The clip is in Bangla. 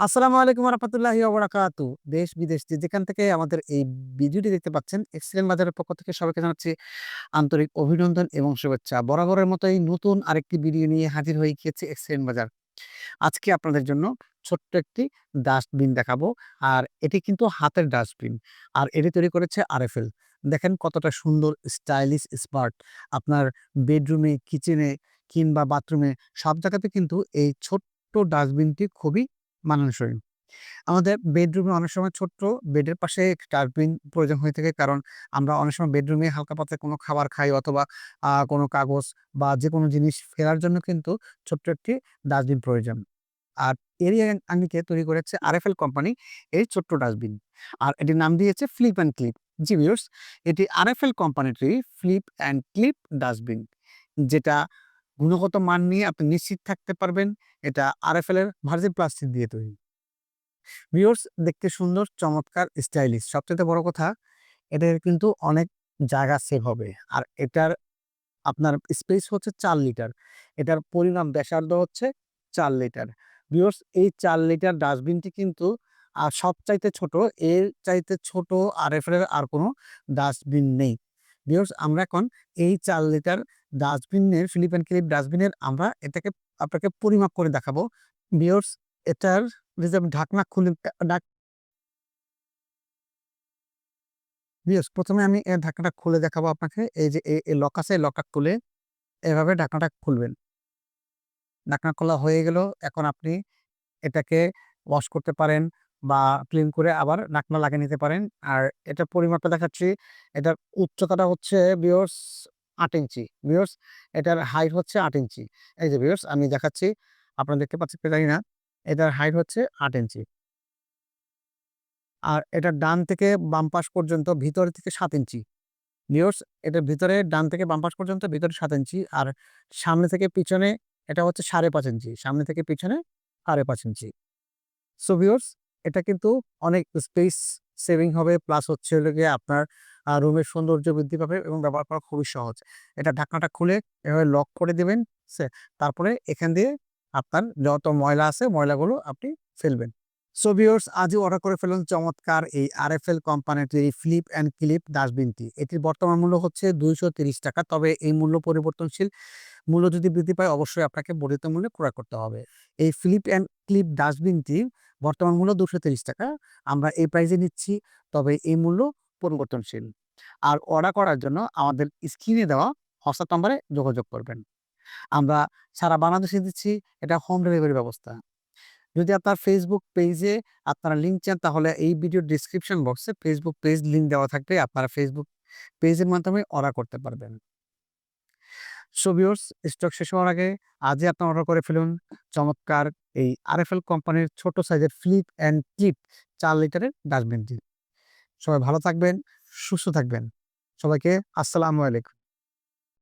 আসসালামু আলাইকুম রহমতুল্লাহি ওবরাকাতু দেশ বিদেশ যে যেখান থেকে আমাদের এই ভিডিওটি দেখতে পাচ্ছেন, এক্সিলেন্ট বাজারের পক্ষ থেকে সবাইকে জানাচ্ছি আন্তরিক অভিনন্দন এবং শুভেচ্ছা। বরাবরের মতোই নতুন আরেকটি ভিডিও নিয়ে হাজির হয়ে গিয়েছে এক্সিলেন্ট বাজার। আজকে আপনাদের জন্য ছোট্ট একটি ডাস্টবিন দেখাবো, আর এটি কিন্তু হাতের ডাস্টবিন, আর এটি তৈরি করেছে আরএফএল। দেখেন কতটা সুন্দর স্টাইলিশ স্মার্ট। আপনার বেডরুমে, কিচেনে কিংবা বাথরুমে সব জায়গাতে কিন্তু এই ছোট্ট ডাস্টবিনটি খুবই মানানসই। আমাদের বেডরুমে অনেক সময় ছোট্ট বেডের পাশে ডাস্টবিন প্রয়োজন হয়ে থাকে। কারণ আমরা অনেক সময় বেডরুমে হালকা পাতলা কোনো খাবার খাই অথবা কোনো কাগজ বা যে কোনো জিনিস ফেলার জন্য কিন্তু ছোট্ট একটি ডাস্টবিন প্রয়োজন। আর এরই আঙ্গিকে তৈরি করেছে আর আরএফএল কোম্পানি এই ছোট্ট ডাস্টবিন। আর এটির নাম দিয়েছে ফ্লিপ অ্যান্ড ক্লিপ। জি ভিউয়ার্স এটি আরএফএল কোম্পানিটির ফ্লিপ অ্যান্ড ক্লিপ ডাস্টবিন। যেটা গুণগত মান নিয়ে আপনি নিশ্চিত থাকতে পারবেন এটা আরএফএল এর ভার্জিন প্লাস্টিক দিয়ে তৈরি। ভিউয়ার্স দেখতে সুন্দর, চমৎকার, স্টাইলিশ। সবচাইতে বড় কথা এটার কিন্তু অনেক জায়গা সেভ হবে। আর এটার আপনার স্পেস হচ্ছে চার লিটার। এটার পরিমাণ ব্যাসার্ধ হচ্ছে চার লিটার। ভিউয়ার্স এই চার লিটার ডাস্টবিনটি কিন্তু আ সবচাইতে ছোট। এর চাইতে ছোট আরএফএল এর আর কোনো ডাস্টবিন নেই। ভিউয়ার্স আমরা এখন এই চার লিটার ডাস্টবিনের ফিলিপ অ্যান্ড ক্লিপ ডাস্টবিনের আমরা এটাকে আপনাকে পরিমাপ করে দেখাবো। ভিউয়ার্স এটার আমি ঢাকনা খুলে ডাক ১ম এ আমি এর ঢাকনাটা খুলে দেখাবো আপনাকে। এই যে এই লক আছে, লকটা খুলে এভাবে ঢাকনাটা খুলবেন। ঢাকনা খোলা হয়ে গেল। এখন আপনি এটাকে ওয়াশ করতে পারেন বা ক্লিন করে আবার ঢাকনা লাগিয়ে নিতে পারেন। আর এটার পরিমাপটা দেখাচ্ছি। এটার উচ্চতাটা হচ্ছে ভিউয়ার্স ৮ ইঞ্চি। ভিউয়ার্স এটার হাইট হচ্ছে আট ইঞ্চি। এই যে ভিউয়ার্স আমি দেখাচ্ছি। আপনারা দেখতে পাচ্ছেন জানি না। এটার হাইট হচ্ছে আট ইঞ্চি। আর এটার ডান থেকে বাম পাশ পর্যন্ত ভিতর থেকে সাত ইঞ্চি। ভিউয়ার্স এটার ভিতরে ডান থেকে বাম পাশ পর্যন্ত ভিতরে সাত ইঞ্চি। আর সামনে থেকে পিছনে এটা হচ্ছে ৫.৫ ইঞ্চি। সামনে থেকে পিছনে ৫.৫ ইঞ্চি। সো ভিউয়ার্স এটা কিন্তু অনেক স্পেস সেভিং হবে প্লাস হচ্ছে হলো গিয়ে আপনার রুমের সৌন্দর্য বৃদ্ধি পাবে এবং ব্যবহার করা খুবই সহজ। এটা ঢাকনাটা খুলে এভাবে লক করে দেবেন তারপরে এখান দিয়ে আপনার যত ময়লা আছে, ময়লাগুলো আপনি ফেলবেন। সো ভিউয়ার্স আজই অর্ডার করে ফেলুন চমৎকার এই আর এফ এল কোম্পানিটির এই ফ্লিপ অ্যান্ড ক্লিপ ডাস্টবিনটি। এটির বর্তমান মূল্য হচ্ছে ৳২৩০ তবে এই মূল্য পরিবর্তনশীল। মূল্য যদি বৃদ্ধি পায়, অবশ্যই আপনাকে বর্ধিত মূল্যে ক্রয় করতে হবে। এই ফ্লিপ অ্যান্ড ক্লিপ ডাস্টবিনটির বর্তমান মূল্য ৳২৩০ আমরা এই প্রাইসে নিচ্ছি। তবে এই মূল্য পরিবর্তনশীল। আর অর্ডার করার জন্য আমাদের স্ক্রিনে দেওয়া হোয়াটসঅ্যাপ নাম্বারে যোগাযোগ করবেন। আমরা সারা বাংলাদেশে দিচ্ছি, এটা হোম ডেলিভারি ব্যবস্থা। যদি আপনার ফেসবুক পেজে আপনারা লিংক চান, তাহলে এই ভিডিও ডিসক্রিপশন বক্সে ফেসবুক পেজ লিঙ্ক দেওয়া থাকবে। আপনারা ফেসবুক পেজের মাধ্যমে অর্ডার করতে পারবেন। সো স্টক শেষ হওয়ার আগে আজই আপনার অর্ডার করে ফেলুন চমৎকার এই আরএফএল কোম্পানির ছোট সাইজের ফ্লিপ অ্যান্ড ক্লিপ চার লিটারের ডাস্টবিনটি। সবাই ভালো থাকবেন, সুস্থ থাকবেন। সবাইকে আসসালামু আলাইকুম।